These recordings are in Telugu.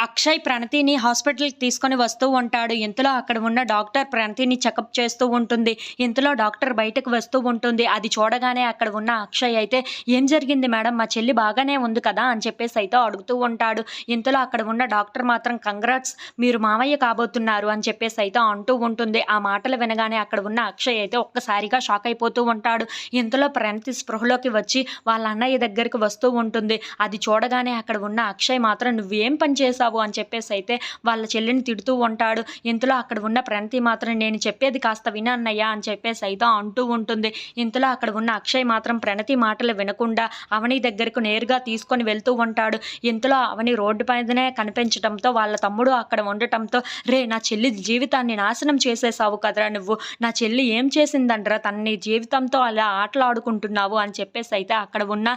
అక్షయ్ ప్రణతిని హాస్పిటల్కి తీసుకొని వస్తూ ఉంటాడు. ఇంతలో అక్కడ ఉన్న డాక్టర్ ప్రణతిని చెకప్ చేస్తూ ఉంటుంది. ఇంతలో డాక్టర్ బయటకు వస్తూ ఉంటుంది. అది చూడగానే అక్కడ ఉన్న అక్షయ్ అయితే ఏం జరిగింది మేడం? మా చెల్లి బాగానే ఉంది కదా? అని చెప్పేసి అయితే అడుగుతూ ఉంటాడు. ఇంతలో అక్కడ ఉన్న డాక్టర్ మాత్రం కంగ్రాట్స్ మీరు మామయ్య కాబోతున్నారు అని చెప్పేసి అయితే అంటూ ఉంటుంది. ఆ మాటలు వినగానే అక్కడ ఉన్న అక్షయ్ అయితే ఒక్కసారిగా షాక్ అయిపోతూ ఉంటాడు. ఇంతలో ప్రణతి స్పృహలోకి వచ్చి వాళ్ళ అన్నయ్య దగ్గరికి వస్తూ ఉంటుంది. అది చూడగానే అక్కడ ఉన్న అక్షయ్ మాత్రం నువ్వేం పని చేసావు అని చెప్పేసి అయితే వాళ్ళ చెల్లిని తిడుతూ ఉంటాడు. ఇంతలో అక్కడ ఉన్న ప్రణతి మాత్రం నేను చెప్పేది కాస్త వినన్నయ్యా అని చెప్పేసి అయితే అంటూ ఉంటుంది. ఇంతలో అక్కడ ఉన్న అక్షయ్ మాత్రం ప్రణతి మాటలు వినకుండా అవని దగ్గరకు నేరుగా తీసుకొని వెళ్తూ ఉంటాడు. ఇంతలో అవని రోడ్డు పైననే కనిపించడంతో వాళ్ళ తమ్ముడు అక్కడ ఉండటంతో రే నా చెల్లి జీవితాన్ని నాశనం చేసేసావు కదరా నువ్వు. నా చెల్లి ఏం చేసిందంటరా? తన్ని జీవితంతో అలా ఆటలాడుకుంటున్నావు అని చెప్పేసి అయితే అక్కడ ఉన్న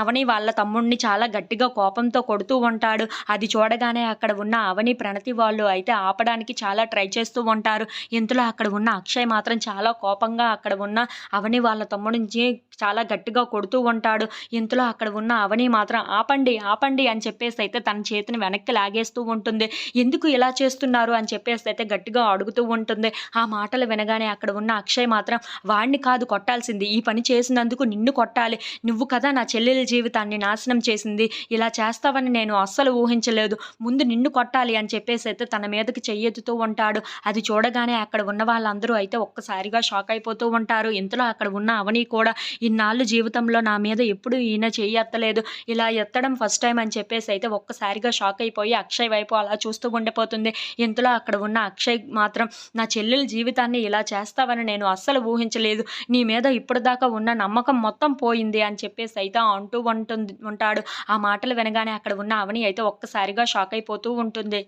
అవని వాళ్ళ తమ్ముడిని చాలా గట్టిగా కోపంతో కొడుతూ ఉంటాడు. అది అది చూడగానే అక్కడ ఉన్న అవని ప్రణతి వాళ్ళు అయితే ఆపడానికి చాలా ట్రై చేస్తూ ఉంటారు. ఇంతలో అక్కడ ఉన్న అక్షయ్ మాత్రం చాలా కోపంగా అక్కడ ఉన్న అవని వాళ్ళ తమ్ముడిని చాలా గట్టిగా కొడుతూ ఉంటాడు. ఇంతలో అక్కడ ఉన్న అవని మాత్రం ఆపండి ఆపండి అని చెప్పేసి అయితే తన చేతిని వెనక్కి లాగేస్తూ ఉంటుంది. ఎందుకు ఇలా చేస్తున్నారు? అని చెప్పేసి అయితే గట్టిగా అడుగుతూ ఉంటుంది. ఆ మాటలు వినగానే అక్కడ ఉన్న అక్షయ్ మాత్రం వాడిని కాదు కొట్టాల్సింది. ఈ పని చేసినందుకు నిన్ను కొట్టాలి. నువ్వు కదా నా చెల్లెల జీవితాన్ని నాశనం చేసింది. ఇలా చేస్తావని నేను అస్సలు ఊహించలేదు ముందు నిన్ను కొట్టాలి అని చెప్పేసి అయితే తన మీదకి చెయ్యెత్తుతూ ఉంటాడు. అది చూడగానే అక్కడ ఉన్న వాళ్ళందరూ అయితే ఒక్కసారిగా షాక్ అయిపోతూ ఉంటారు. ఇంతలో అక్కడ ఉన్న అవని కూడా ఇన్నాళ్ళు జీవితంలో నా మీద ఎప్పుడు ఈయన చెయ్యి ఎత్తలేదు ఇలా ఎత్తడం ఫస్ట్ టైం అని చెప్పేసి అయితే ఒక్కసారిగా షాక్ అయిపోయి అక్షయ్ వైపు అలా చూస్తూ ఉండిపోతుంది. ఇంతలో అక్కడ ఉన్న అక్షయ్ మాత్రం నా చెల్లెల జీవితాన్ని ఇలా చేస్తావని నేను అస్సలు ఊహించలేదు. నీ మీద ఇప్పటిదాకా ఉన్న నమ్మకం మొత్తం పోయింది అని చెప్పేసి అయితే అంటూ ఉంటుంది ఉంటాడు. ఆ మాటలు వినగానే అక్కడ ఉన్న అవని అయితే ఒక్కసారి ఒక్కసారిగా షాక్ అయిపోతూ ఉంటుంది.